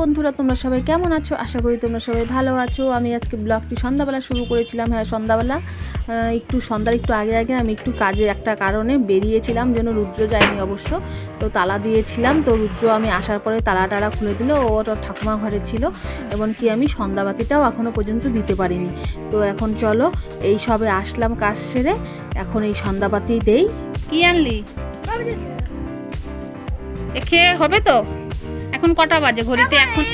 বন্ধুরা, তোমরা সবাই কেমন আছো? আশা করি তোমরা সবাই ভালো আছো। আমি আজকে ব্লগটি সন্ধ্যাবেলা শুরু করেছিলাম। হ্যাঁ সন্ধ্যাবেলা একটু সন্ধ্যার একটু আগে আগে আমি একটু কাজে একটা কারণে বেরিয়েছিলাম, যেন রুদ্র যায়নি অবশ্য। তো তালা দিয়েছিলাম, তো রুদ্র আমি আসার পরে তালা টালা খুলে দিল। ও ওর ঠাকুমা ঘরে ছিল, এমনকি আমি সন্ধ্যাবাতিটাও এখনও পর্যন্ত দিতে পারিনি। তো এখন চলো, এই সবে আসলাম কাজ সেরে, এখন এই সন্ধ্যাবাতি দেই। কি আনলি? খেয়ে হবে তো? এখন কটা বাজে? ঘড়িতে এখন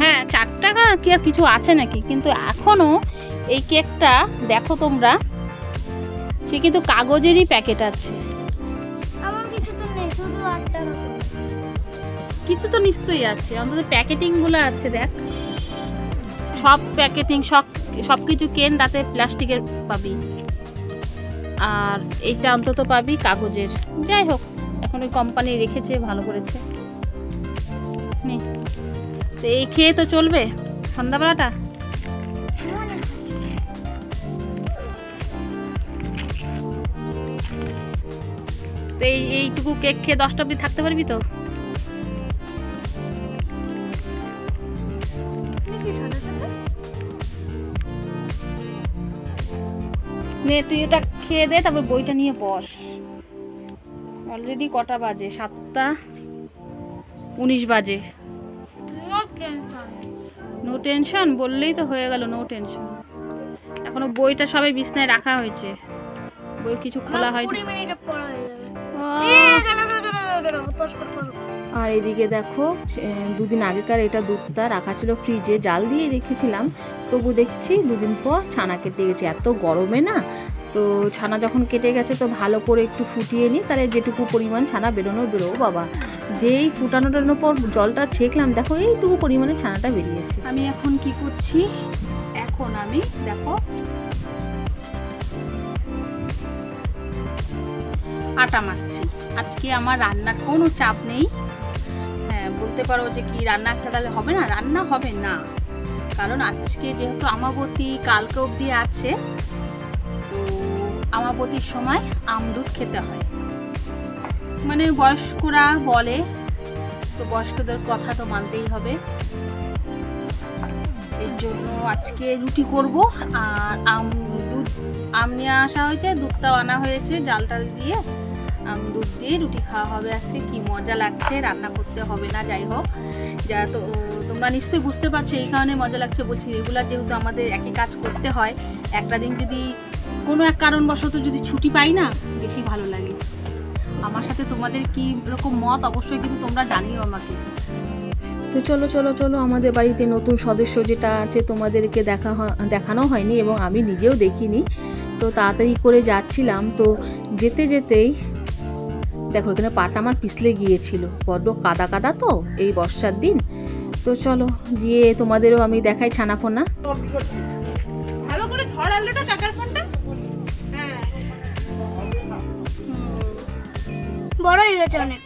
হ্যাঁ? চার টাকা কি আর কিছু আছে নাকি? কিন্তু এখনও এই কেকটা দেখো তোমরা সে কিন্তু কাগজেরই প্যাকেট আছে। আমার কিছু তো নেই শুধু আট টাকা কিছু তো নিশ্চয়ই আছে অন্তত প্যাকেটিংগুলো আছে দেখ। সব প্যাকেটিং সব সব কিছু কেন রাতে প্লাস্টিকের পাবি? আর এইটা অন্তত পাবি কাগজের। যাই হোক, এখন ওই কোম্পানি রেখেছে, ভালো করেছে। তো এই খেয়ে তো চলবে সন্ধ্যাবেলাটা? তো এই, এইটুকু কেক খেয়ে দশটা অবধি থাকতে পারবি তো? নে তুই এটা খেয়ে দে তারপর বইটা নিয়ে বস। অলরেডি কটা বাজে? সাতটা উনিশ বাজে। নো টেনশন বললেই তো হয়ে গেল নো টেনশন এখনও বইটা সবাই বিছনায় রাখা হয়েছে। বই কিছু খোলা হয়নি। আর এদিকে দেখো দুদিন আগেকার এটা দুধটা রাখা ছিল ফ্রিজে, জাল দিয়ে রেখেছিলাম। তবু দেখছি দুদিন পর ছানা কেটে গেছে। এত গরমে না, তো ছানা যখন কেটে গেছে তো ভালো করে একটু ফুটিয়ে নিই। তাহলে যেটুকু পরিমাণ ছানা বেরোনো বেরোবো বাবা। যেই ফুটানোটানোর পর জলটা ছেঁকলাম, দেখো এইটুকু পরিমাণে ছানাটা বেরিয়েছে। আমি এখন কি করছি? এখন আমি, দেখো। আটা মাখছি। আজকে আমার রান্নার কোনো চাপ নেই। বলতে পারো যে কি রান্না একটা তাহলে হবে না? রান্না হবে না। কারণ আজকে যেহেতু আমাবতী কালকে অবধি আছে, তো আমাবতীর সময় আম দুধ খেতে হয়। মানে বয়স্করা বলে, তো বয়স্কদের কথা তো মানতেই হবে। এর জন্য আজকে রুটি করব আর আম দুধ, আম নিয়ে আসা হয়েছে, দুধটাও আনা হয়েছে, জাল টাল দিয়ে। দুধ দিয়ে রুটি খাওয়া হবে আজকে। কি মজা লাগছে, রান্না করতে হবে না, যাই হোক। যা তো তোমরা নিশ্চয়ই বুঝতে পারছ, এই কারণে মজা লাগছে বলছি, রেগুলার যেহেতু আমাদের একই কাজ করতে হয়, একটা দিন যদি কোনো এক কারণবশত যদি ছুটি পাই না, বেশি ভালো লাগে। আমার সাথে তোমাদের কি রকম মত, অবশ্যই কিন্তু তোমরা জানিও আমাকে। তো চলো চলো চলো, আমাদের বাড়িতে নতুন সদস্য যেটা আছে, তোমাদেরকে দেখা দেখানো হয়নি এবং আমি নিজেও দেখিনি। তো তাড়াতাড়ি করে যাচ্ছিলাম, তো যেতে যেতেই দেখো এখানে পাটা আমার পিছলে গিয়েছিল। বড্ড কাদা কাদা তো এই বর্ষার দিন। তো চলো গিয়ে তোমাদেরও আমি দেখাই ছানাপোনা। ভালো করে ধর আলুটা কাকার ফোনটা। হ্যাঁ। বড় হয়ে গেছে অনেক।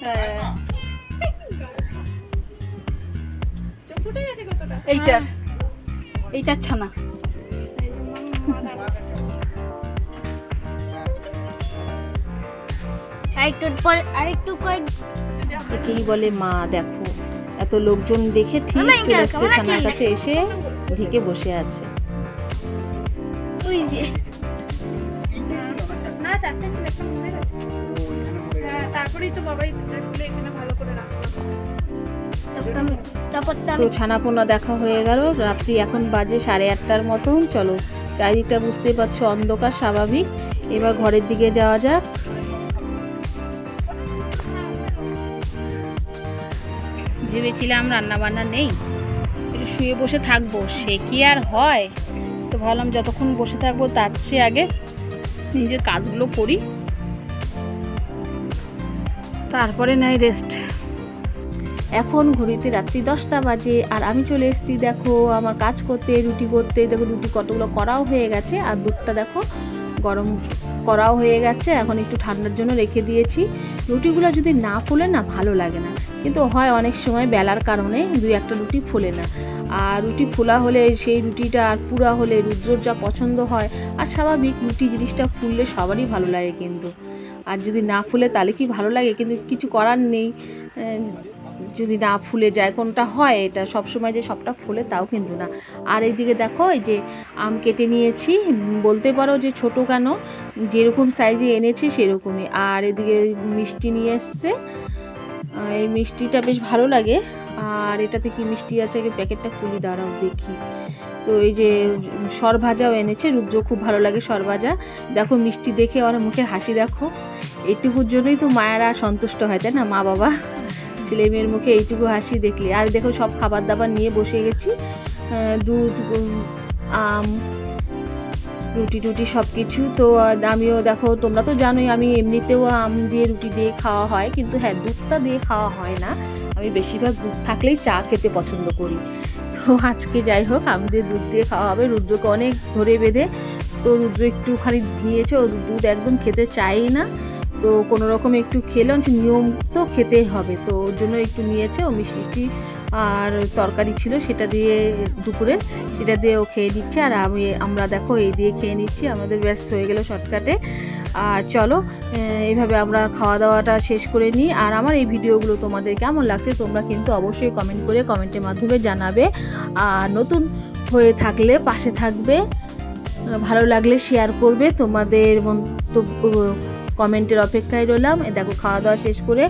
এইটার এইটার ছানা। আরেকটু পরে আরেকটু কয়েক একেই বলে মা দেখো এত লোকজন দেখে ঠিক চলে এসছে ছানার কাছে এসে ঢেকে বসে আছে। হ্যাঁ তারপরেই তো বাবাই এখানে ভালো করে রাখল। তারপর আমি- তারপর তো তো ছানাপোনা দেখা হয়ে গেল রাত্রি এখন বাজে সাড়ে আটটার মতন চলো। চারিদিকটা বুঝতেই পারছ অন্ধকার স্বাভাবিক। এবার ঘরের দিকে যাওয়া যাক। ভেবেছিলাম রান্না বান্না নেই, একটু শুয়ে বসে থাকব, সে কি আর হয়? তো ভাবলাম যতক্ষণ বসে থাকব তার চেয়ে আগে নিজের কাজগুলো করি। তারপরে নাই রেস্ট এখন ঘড়িতে রাত্রি দশটা বাজে, আর আমি চলে এসেছি, দেখো, আমার কাজ করতে, রুটি করতে, দেখো, রুটি কতগুলো করাও হয়ে গেছে, আর দুধটা দেখো, গরম করাও হয়ে গেছে, এখন একটু ঠান্ডার জন্য রেখে দিয়েছি। রুটিগুলো যদি না ফোলে না, ভালো লাগে না। কিন্তু হয় অনেক সময় বেলার কারণে দুই একটা রুটি ফোলে না। আর রুটি ফোলা হলে, সেই রুটিটা আর পুরা হলে রুদ্রর যা পছন্দ হয়, আর স্বাভাবিক রুটি জিনিসটা ফুললে সবারই ভালো লাগে কিন্তু। আর যদি না ফুলে, তাহলে কি ভালো লাগে? কিন্তু কিছু করার নেই। যদি না ফুলে যায়, কোনটা হয়? এটা সব সময় যে সবটা ফুলে তাও কিন্তু না। আর এইদিকে দেখো, এই যে আম কেটে নিয়েছি। বলতে পারো যে ছোট কেন? যেরকম সাইজে এনেছি সেরকমই। আর এদিকে মিষ্টি নিয়ে এসছে। এই মিষ্টিটা বেশ ভালো লাগে। আর এটাতে কি মিষ্টি আছে? আগে প্যাকেটটা খুলি, দাঁড়াও দেখি। তো এই যে সর ভাজাও এনেছে রুদ্র খুব ভালো লাগে সর ভাজা। দেখো মিষ্টি দেখে ওর মুখের হাসি, দেখো। এইটুকুর জন্যই তো মায়েরা সন্তুষ্ট হয়, তাই না মা বাবা ছেলে মেয়ের মুখে এইটুকু হাসি দেখলে। আর দেখো, সব খাবার দাবার নিয়ে বসে গেছি। দুধ আম, রুটি টুটি সব কিছু তো আমিও দেখো, তোমরা তো জানোই, আমি এমনিতেও আম দিয়ে, রুটি দিয়ে খাওয়া হয়। কিন্তু হ্যাঁ দুধটা দিয়ে খাওয়া হয় না। আমি বেশিরভাগ দুধ থাকলেই চা খেতে পছন্দ করি। তো আজকে যাই হোক, আম দিয়ে দুধ দিয়ে খাওয়া হবে। রুদ্রকে অনেক ধরে বেঁধে, তো রুদ্র একটুখানি নিয়েছে। ও দুধ একদম খেতে চাই না। তো কোনো রকম একটু খেলে নিয়ম তো খেতেই হবে। তো ওর জন্য একটু নিয়েছে, ও মিষ্টি আর তরকারি ছিল সেটা দিয়ে দুপুরে সেটা দিয়ে ও খেয়ে নিচ্ছে। আর আমি, আমরা দেখো এই দিয়ে খেয়ে নিচ্ছি, আমাদের ব্যাস হয়ে গেল শর্টকাটে। আর চলো এইভাবে আমরা খাওয়া দাওয়াটা শেষ করে নিই। আর আমার এই ভিডিওগুলো তোমাদের কেমন লাগছে তোমরা কিন্তু অবশ্যই কমেন্ট করে কমেন্টের মাধ্যমে জানাবে। আর নতুন হয়ে থাকলে পাশে থাকবে, ভালো লাগলে শেয়ার করবে। তোমাদের মন্তব্য কমেন্টের অপেক্ষায় রইলাম। দেখো খাওয়া দাওয়া শেষ করে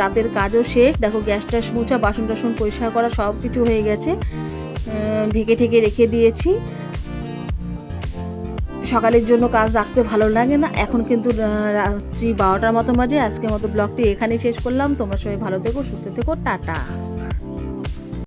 রাতের কাজও শেষ। দেখো, গ্যাস ট্যাস মোছা বাসন টাসন পরিষ্কার করা সব কিছু হয়ে গেছে। ঢেকে ঢেকে রেখে দিয়েছি। সকালের জন্য কাজ রাখতে ভালো লাগে না। এখন কিন্তু রাত্রি বারোটার মতো বাজে। আজকের মতো ব্লগটি এখানেই শেষ করলাম। তোমরা সবাই ভালো থেকো, সুস্থ থেকো। টাটা।